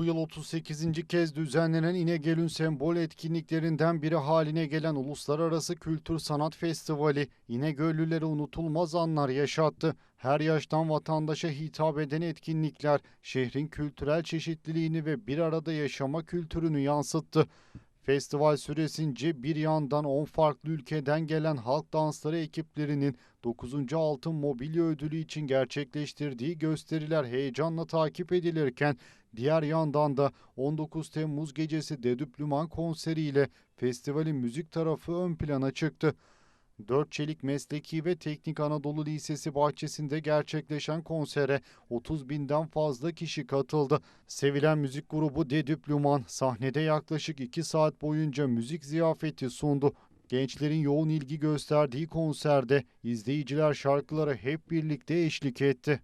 Bu yıl 38. kez düzenlenen İnegöl'ün sembol etkinliklerinden biri haline gelen Uluslararası Kültür Sanat Festivali İnegöllülere unutulmaz anlar yaşattı. Her yaştan vatandaşa hitap eden etkinlikler şehrin kültürel çeşitliliğini ve bir arada yaşama kültürünü yansıttı. Festival süresince bir yandan 10 farklı ülkeden gelen halk dansları ekiplerinin 9. Altın Mobilya Ödülü için gerçekleştirdiği gösteriler heyecanla takip edilirken diğer yandan da 19 Temmuz gecesi Dedüplüman konseriyle festivalin müzik tarafı ön plana çıktı. Dört Çelik Mesleki ve Teknik Anadolu Lisesi bahçesinde gerçekleşen konsere 30 binden fazla kişi katıldı. Sevilen müzik grubu Dedüplüman sahnede yaklaşık 2 saat boyunca müzik ziyafeti sundu. Gençlerin yoğun ilgi gösterdiği konserde izleyiciler şarkılara hep birlikte eşlik etti.